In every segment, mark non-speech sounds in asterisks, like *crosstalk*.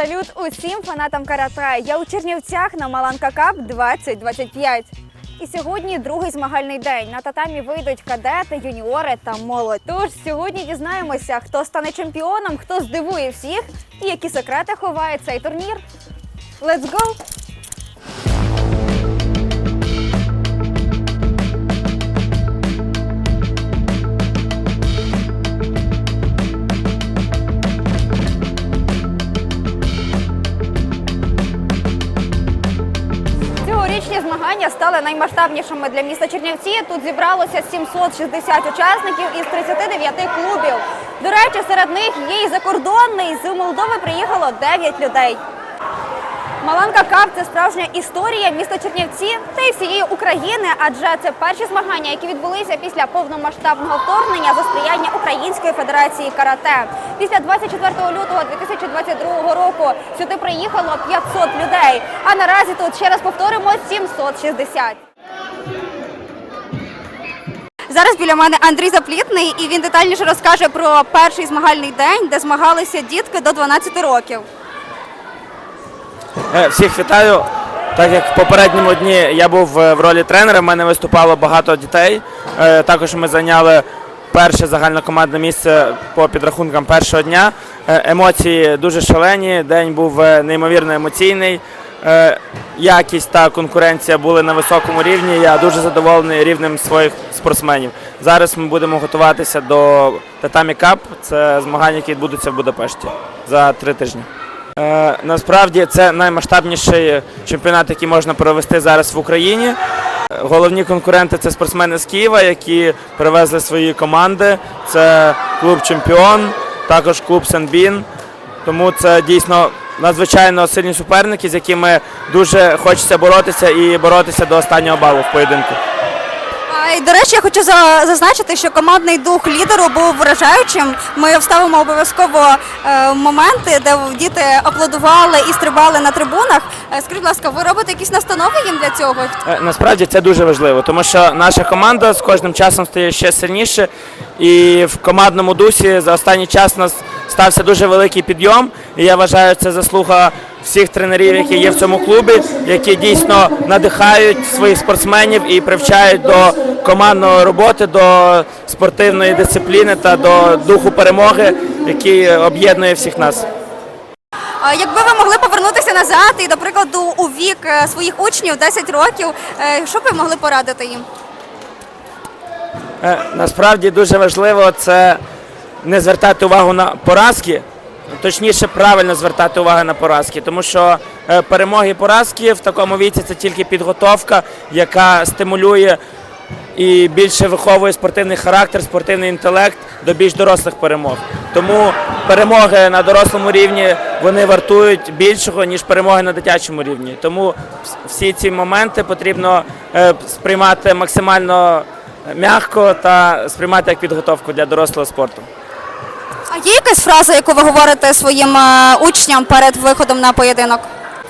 Салют усім фанатам карата. Я у Чернівцях на Маланка Кап 2025. І сьогодні другий змагальний день. На татамі вийдуть кадети, юніори та молодь. Тож сьогодні дізнаємося, хто стане чемпіоном, хто здивує всіх і які секрети ховає цей турнір. Let's go! Змагання стали наймасштабнішими для міста Чернівці. Тут зібралося 760 учасників із 39 клубів. До речі, серед них є і закордонний. З Молдови приїхало 9 людей. Маланка Кап це справжня історія міста Чернівці та й всієї України, адже це перші змагання, які відбулися після повномасштабного вторгнення за сприяння Української федерації карате. Після 24 лютого 2022 року сюди приїхало 500 людей. А наразі тут ще раз повторимо 760. Зараз біля мене Андрій Заплітний, і він детальніше розкаже про перший змагальний день, де змагалися дітки до 12 років. Е, Всіх вітаю. Так як в попередньому дні я був е, в ролі тренера, в мене виступало багато дітей. Е, Також ми зайняли перше загальнокомандне місце по підрахункам першого дня. Емоції дуже шалені, день був неймовірно емоційний. Якість та конкуренція були на високому рівні. Я дуже задоволений рівнем своїх спортсменів. Зараз ми будемо готуватися до Татамі Кап. Це змагання, які відбудуться в Будапешті за три тижні. Е, насправді це наймасштабніший чемпіонат, який можна провести зараз в Україні. Е, Головні конкуренти це спортсмени з Києва, які привезли свої команди. Це клуб Чемпіон, також клуб Сенбін. Тому це дійсно надзвичайно сильні суперники, з якими дуже хочеться боротися і боротися до останнього балу в поєдинку. А, і, до речі, я хочу зазначити, що командний дух лідеру був вражаючим. Ми вставимо обов'язково е, моменти, де діти аплодували і стрибали на трибунах. Е, Скажіть, будь ласка, ви робите якісь настанови їм для цього? Е, Насправді це дуже важливо, тому що наша команда з кожним часом стає ще сильніше. І в командному дусі за останній час у нас стався дуже великий підйом. І я вважаю, це заслуга всіх тренерів, які є в цьому клубі, які дійсно надихають своїх спортсменів і привчають до командної роботи, до спортивної дисципліни та до духу перемоги, який об'єднує всіх нас. Якби ви могли повернутися назад і, до прикладу, у вік е, своїх учнів 10 років, е, що б ви могли порадити їм? Е, Насправді дуже важливо це не звертати увагу на поразки, точніше, правильно звертати увагу на поразки, тому що е, перемоги і поразки в такому віці це тільки підготовка, яка стимулює і більше виховує спортивний характер, спортивний інтелект до більш дорослих перемог. Тому перемоги на дорослому рівні вони вартують більшого, ніж перемоги на дитячому рівні. Тому всі ці моменти потрібно е, сприймати максимально м'яко та сприймати як підготовку для дорослого спорту. А є якась фраза, яку ви говорите своїм е, учням перед виходом на поєдинок?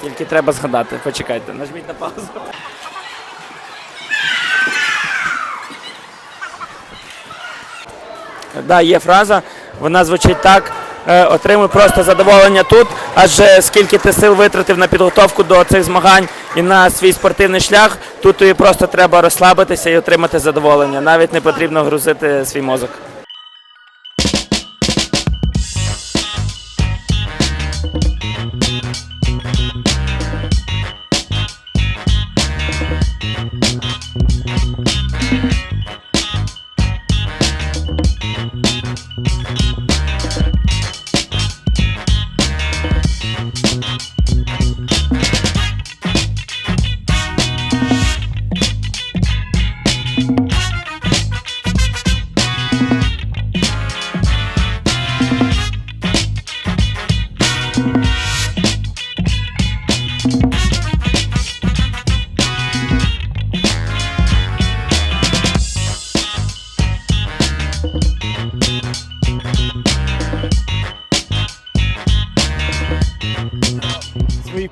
Тільки треба згадати. Почекайте, нажміть на паузу. Да, є фраза, вона звучить так. е, Отримуй просто задоволення тут, адже скільки ти сил витратив на підготовку до цих змагань і на свій спортивний шлях, тут тобі просто треба розслабитися і отримати задоволення. Навіть не потрібно грузити свій мозок.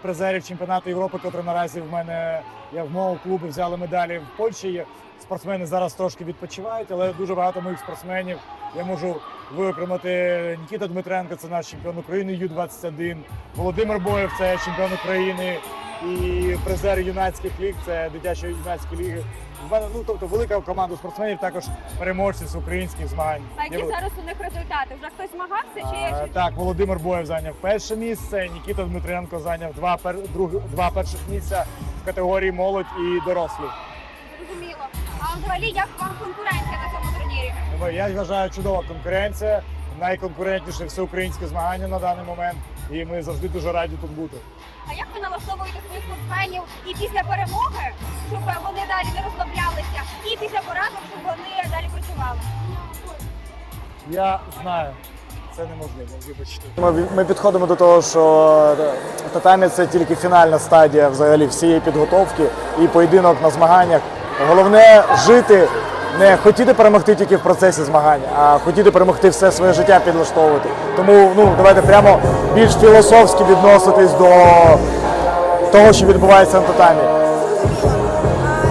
Призерів чемпіонату Європи, котрий наразі в мене я в моєму клубі взяли медалі в Польщі. Спортсмени зараз трошки відпочивають, але дуже багато моїх спортсменів. Я можу виокремити Нікіта Дмитренко, це наш чемпіон України Ю-21, Володимир Боєв, це чемпіон України і призер юнацьких ліг, це дитячі юнацькі ліги. Ну тобто велика команда спортсменів, також переможці з українських змагань. А які Я- зараз у них результати? Вже хтось змагався чи є ще? Так, Володимир Боєв зайняв перше місце. Нікіта Дмитренко зайняв два пер... друг... два перших місця в категорії молодь і дорослі. Зрозуміло. А взагалі як вам конкуренція на цьому турнірі? Тому Я вважаю чудова конкуренція, найконкурентніше всеукраїнське змагання на даний момент, і ми завжди дуже раді тут бути. А як ви налаштовуєте своїх спортсменів і після перемоги, щоб вони далі не розслаблялися, і після поразок, щоб вони далі працювали? Я знаю, це неможливо, вибачте. Ми, ми підходимо до того, що е, татамі це тільки фінальна стадія взагалі всієї підготовки і поєдинок на змаганнях. Головне жити, не хотіти перемогти тільки в процесі змагань, а хотіти перемогти все своє життя підлаштовувати. Тому ну давайте прямо більш філософськи відноситись до того, що відбувається на татамі.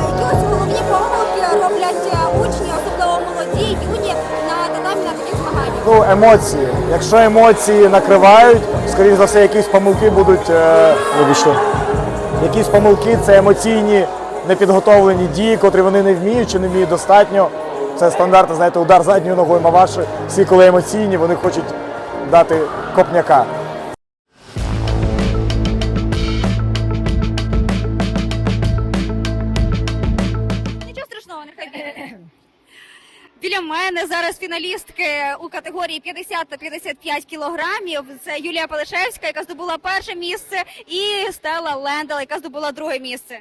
Які ось головні помилки роблять е, учні, особливо молоді, юні, на татамі на таких змаганнях? Ну, емоції. Якщо емоції накривають, скоріш за все, якісь помилки будуть. Е, якісь помилки це емоційні непідготовлені дії, котрі вони не вміють чи не вміють достатньо. Це стандартно, знаєте, удар задньою ногою маваші. Всі, коли емоційні, вони хочуть дати копняка. Нічого страшного, нехай буде. Біля мене зараз фіналістки у категорії 50 та 55 кілограмів. Це Юлія Палишевська, яка здобула перше місце, і Стелла Лендал, яка здобула друге місце.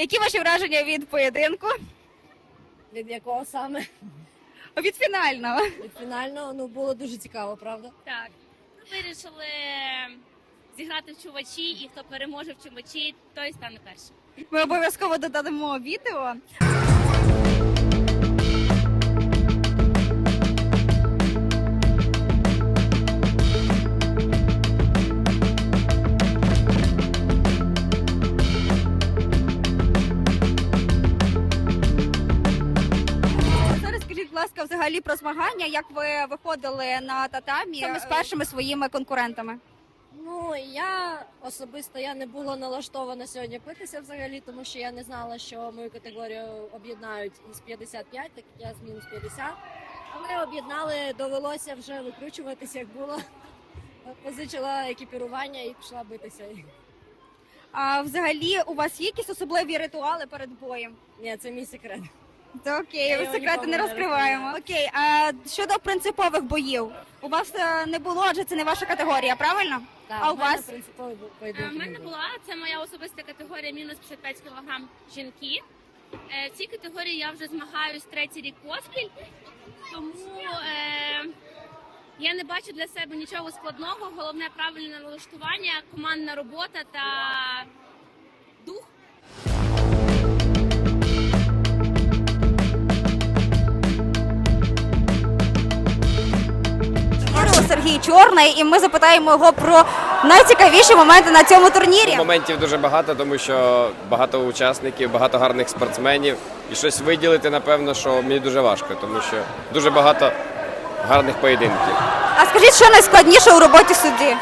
Які ваші враження від поєдинку? Від якого саме? Від фінального. Від фінального ну було дуже цікаво, правда? Так. Ми вирішили зіграти в чувачі, і хто переможе в чувачі, той стане першим. Ми обов'язково додамо відео. Про змагання, як ви виходили на татамі саме з першими своїми конкурентами? Ну я особисто я не була налаштована сьогодні битися взагалі, тому що я не знала, що мою категорію об'єднають із 55, так як я з мінус 50. Але об'єднали, довелося вже викручуватися, як було. *laughs* Позичила екіпірування і пішла битися. А взагалі у вас є якісь особливі ритуали перед боєм? Ні, це мій секрет. Та окей, його секрети не розкриваємо. Окей, а щодо принципових боїв, у вас е, не було, адже це не ваша категорія, правильно? Так, А у вас? Е, поєдинок мене була це моя особиста категорія мінус 55 кг жінки. Е, В цій категорії я вже змагаюсь третій рік поспіль, тому е, я не бачу для себе нічого складного. Головне правильне налаштування, командна робота та дух. Сергій Чорний, і ми запитаємо його про найцікавіші моменти на цьому турнірі. Моментів дуже багато, тому що багато учасників, багато гарних спортсменів. І щось виділити, напевно, що мені дуже важко, тому що дуже багато гарних поєдинків. А скажіть, що найскладніше у роботі судді?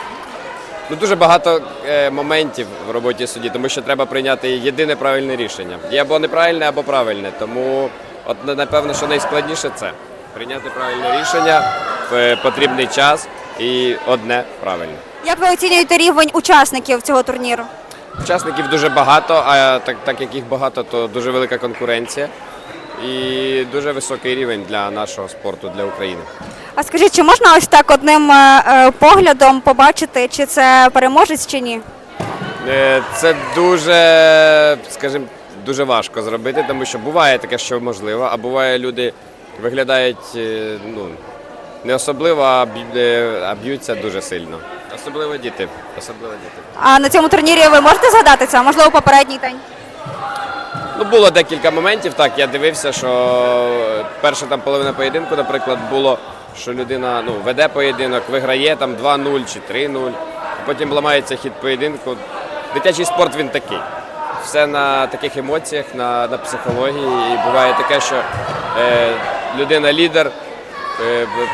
Ну дуже багато е, моментів в роботі судді, тому що треба прийняти єдине правильне рішення. Є або неправильне, або правильне. Тому, от напевно, що найскладніше це прийняти правильне рішення в е, потрібний час і одне правильне. Як ви оцінюєте рівень учасників цього турніру? Учасників дуже багато, а так, так як їх багато, то дуже велика конкуренція і дуже високий рівень для нашого спорту, для України. А скажіть, чи можна ось так одним е, е, поглядом побачити, чи це переможець чи ні? Е, Це дуже, скажімо, дуже важко зробити, тому що буває таке, що можливо, а буває люди виглядають е, ну, не особливо, а б'ю- е, а б'ються дуже сильно. Особливо діти. Особливо діти. А на цьому турнірі ви можете згадати це? Можливо, попередній день? Ну, було декілька моментів. Так, я дивився, що перша там половина поєдинку, наприклад, було, що людина ну, веде поєдинок, виграє там 2-0 чи 3-0, а потім ламається хід поєдинку. дитячий спорт він такий. Все на таких емоціях, на, на психології. І буває таке, що е, людина лідер е,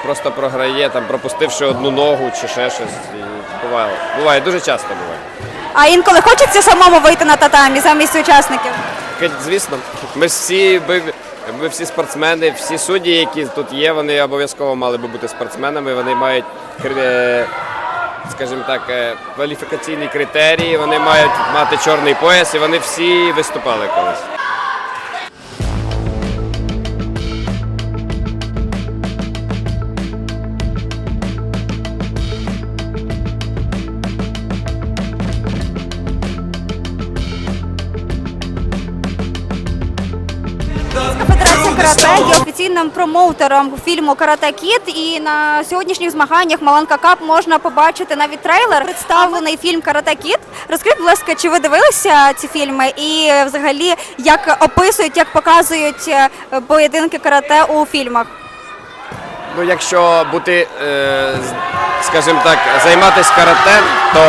просто програє, там, пропустивши одну ногу чи ще щось. І буває, буває, дуже часто буває. А інколи хочеться самому вийти на татамі замість учасників. Звісно, ми всі, ми, всі спортсмени, всі судді, які тут є, вони обов'язково мали би бути спортсменами. Вони мають, е, скажімо так, е, кваліфікаційні критерії, вони мають мати чорний пояс, і вони всі виступали колись. Промоутером фільму Карате Кіт. І на сьогоднішніх змаганнях Маланка Кап можна побачити навіть трейлер. Представлений фільм Карате Кіт. Розкажіть, будь ласка, чи ви дивилися ці фільми? І взагалі як описують, як показують е, поєдинки карате у фільмах? Ну, якщо бути, е, скажімо так, займатися карате, то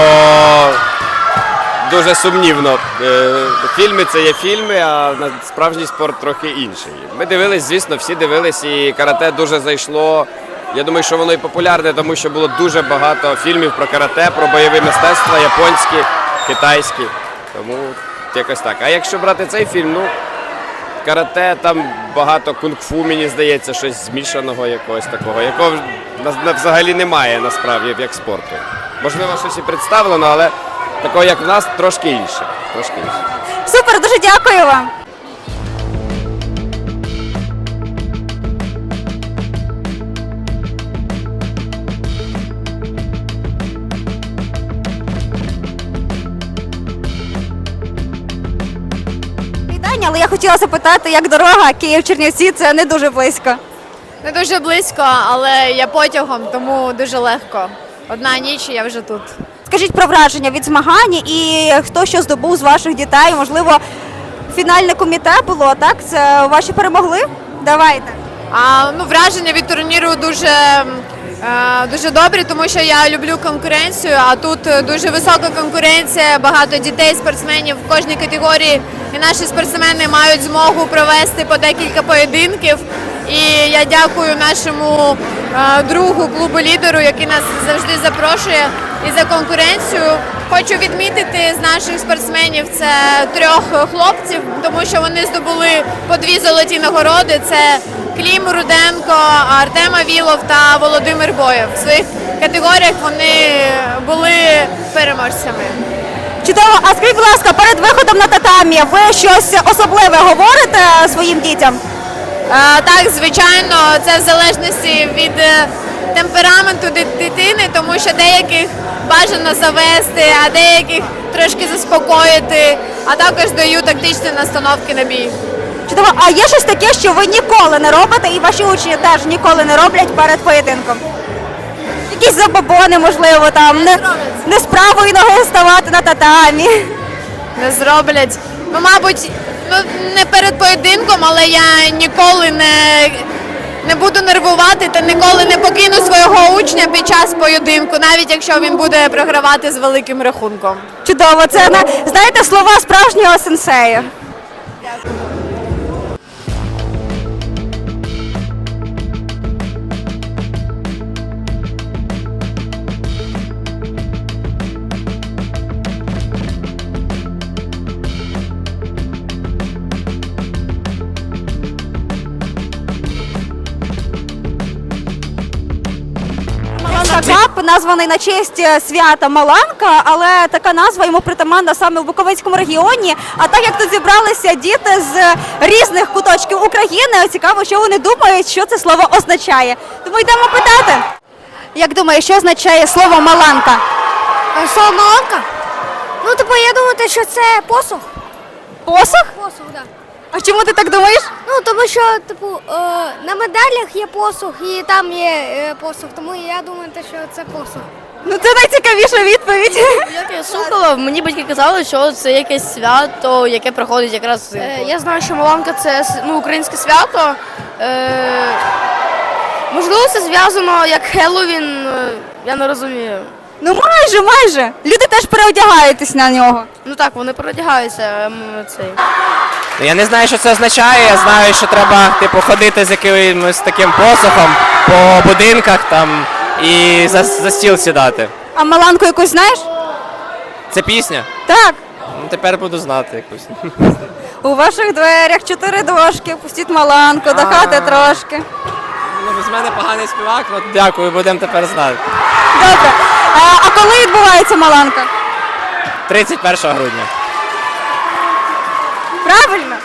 дуже сумнівно. Е, Фільми це є фільми, а справжній спорт трохи інший. Ми дивились, звісно, всі дивились, і карате дуже зайшло. Я думаю, що воно і популярне, тому що було дуже багато фільмів про карате, про бойове мистецтво, японські, китайські. Тому якось так. А якщо брати цей фільм, ну карате, там багато кунг-фу, мені здається, щось змішаного якогось такого, якого взагалі немає насправді як спорту. Можливо, щось і представлено, але такого, як в нас, трошки інше. Трошки інше. Супер, дуже дякую вам. Вітання, але я хотіла запитати, як дорога Київ-Чернівці, це не дуже близько. Не дуже близько, але я потягом, тому дуже легко. Одна ніч і я вже тут. Скажіть про враження від змагань і хто що здобув з ваших дітей? Можливо, фінальне коміте було, так? Це ваші перемогли? Давайте. А ну враження від турніру дуже, е, дуже добрі, тому що я люблю конкуренцію. А тут е, дуже висока конкуренція, багато дітей, спортсменів в кожній категорії. І наші спортсмени мають змогу провести по декілька поєдинків. І я дякую нашому е, другу клубу лідеру, який нас завжди запрошує і за конкуренцію. Хочу відмітити з наших спортсменів це трьох хлопців, тому що вони здобули по дві золоті нагороди. Це Клім Руденко, Артем Авілов та Володимир Боєв. В своїх категоріях вони були переможцями. Чудово, а скажіть, будь ласка, перед виходом на татамі ви щось особливе говорите своїм дітям? Е, Так, звичайно, це в залежності від е, темпераменту дитини, тому що деяких бажано завести, а деяких трошки заспокоїти, а також даю тактичні настановки на бій. Чудово, а є щось таке, що ви ніколи не робите, і ваші учні теж ніколи не роблять перед поєдинком? Якісь забобони, можливо, там не, не з правої ноги ставати на татамі. не зроблять. Ну, мабуть, ну не перед поєдинком, але я ніколи не, не буду нервувати та ніколи не покину свого учня під час поєдинку, навіть якщо він буде програвати з великим рахунком. Чудово, це знаєте слова справжнього сенсея. Названий на честь е, свята Маланка, але така назва йому притаманна саме в Буковинському регіоні. А так як тут зібралися діти з різних куточків України, цікаво, що вони думають, що це слово означає. Тому йдемо питати. Як думаєш, що означає слово Маланка? Слово маланка? Ну, типу, я думаю, що це посух. Посох? Посух, так. А чому ти так думаєш? Ну, тому що, типу, е, на медалях є посух і там є е, посух, тому я думаю, те, що це посух. Ну це найцікавіша відповідь. Як я слухала, мені батьки казали, що це якесь свято, яке проходить якраз взимку. Е, Я знаю, що Маланка це ну, українське свято. Е, можливо, це зв'язано як Хеллоуін, е, я не розумію. Ну майже, майже. Люди теж переодягаєтесь на нього. Ну так, вони переодягаються. ем, Цей. Я не знаю, що це означає. Я знаю, що треба типу ходити з якимось таким посохом по будинках там і за, за стіл сідати. А Маланку якусь знаєш? Це пісня? Так. Ну тепер буду знати якусь. У ваших дверях чотири дошки, пустіть Маланку, до хати трошки. Ну, з мене поганий співак, от дякую, будемо тепер знати. Добре. А, а коли відбувається Маланка? 31 грудня. Правильно?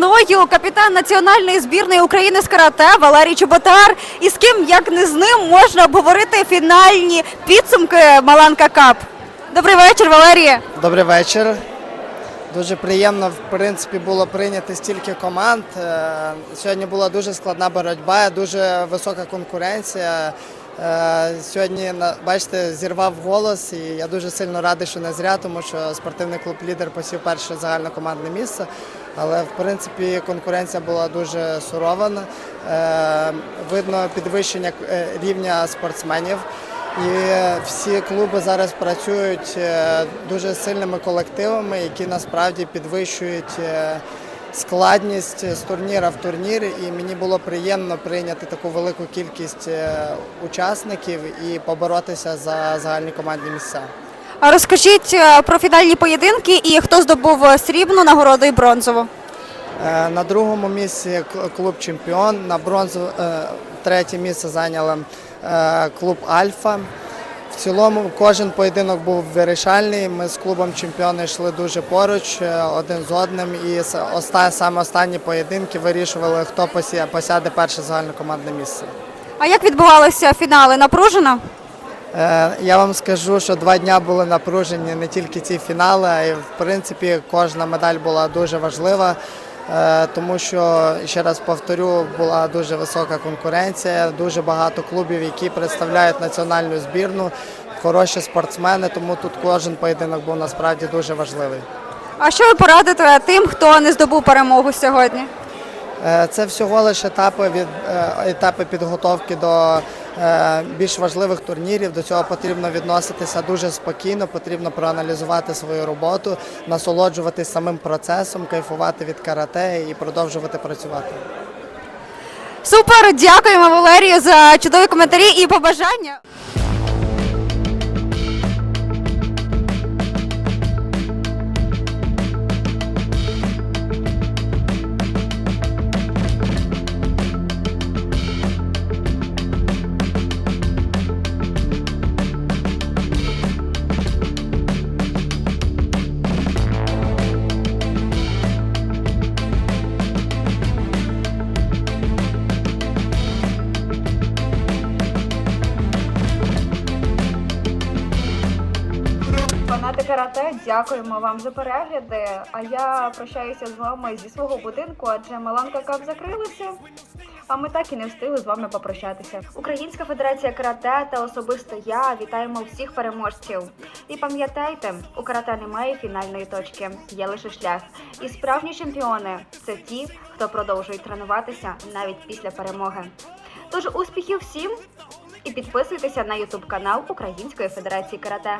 Мною капітан національної збірної України з карате Валерій Чоботар. І з ким, як не з ним, можна обговорити фінальні підсумки Маланка Кап. Добрий вечір, Валерія. Добрий вечір. Дуже приємно, в принципі, було прийняти стільки команд. Е, Сьогодні була дуже складна боротьба, дуже висока конкуренція. Е, Сьогодні, бачите, зірвав голос, і я дуже сильно радий, що не зря, тому що спортивний клуб лідер посів перше загальнокомандне місце. Але в принципі конкуренція була дуже сурова. Е, Видно підвищення е, рівня спортсменів. І всі клуби зараз працюють е, дуже сильними колективами, які насправді підвищують е, складність з турніра в турнір. І мені було приємно прийняти таку велику кількість е, учасників і поборотися за загальні командні місця. Розкажіть е, про фінальні поєдинки і хто здобув е, срібну нагороду і бронзову. Е, На другому місці клуб Чемпіон, на бронзу третє місце зайняли клуб Альфа. В цілому кожен поєдинок був вирішальний. Ми з клубом чемпіони йшли дуже поруч один з одним. І саме останні поєдинки вирішували, хто посяде перше загальнокомандне місце. А як відбувалися фінали? Напружено? Е, Я вам скажу, що два дня були напружені не тільки ці фінали, а й в принципі кожна медаль була дуже важлива, е, тому що ще раз повторю, була дуже висока конкуренція, дуже багато клубів, які представляють національну збірну, хороші спортсмени, тому тут кожен поєдинок був насправді дуже важливий. А що ви порадите тим, хто не здобув перемогу сьогодні? Е, Це всього лише етапи від етапи підготовки до більш важливих турнірів. До цього потрібно відноситися дуже спокійно, потрібно проаналізувати свою роботу, насолоджуватися самим процесом, кайфувати від карате і продовжувати працювати. Супер, дякуємо Валерію за чудові коментарі і побажання. Дякуємо вам за перегляди. А я прощаюся з вами зі свого будинку, адже Маланка Кап закрилася. А ми так і не встигли з вами попрощатися. Українська федерація карате та особисто я вітаємо всіх переможців. І пам'ятайте, у карате немає фінальної точки, є лише шлях. І справжні чемпіони це ті, хто продовжують тренуватися навіть після перемоги. Тож успіхів всім і підписуйтеся на Ютуб канал Української федерації карате.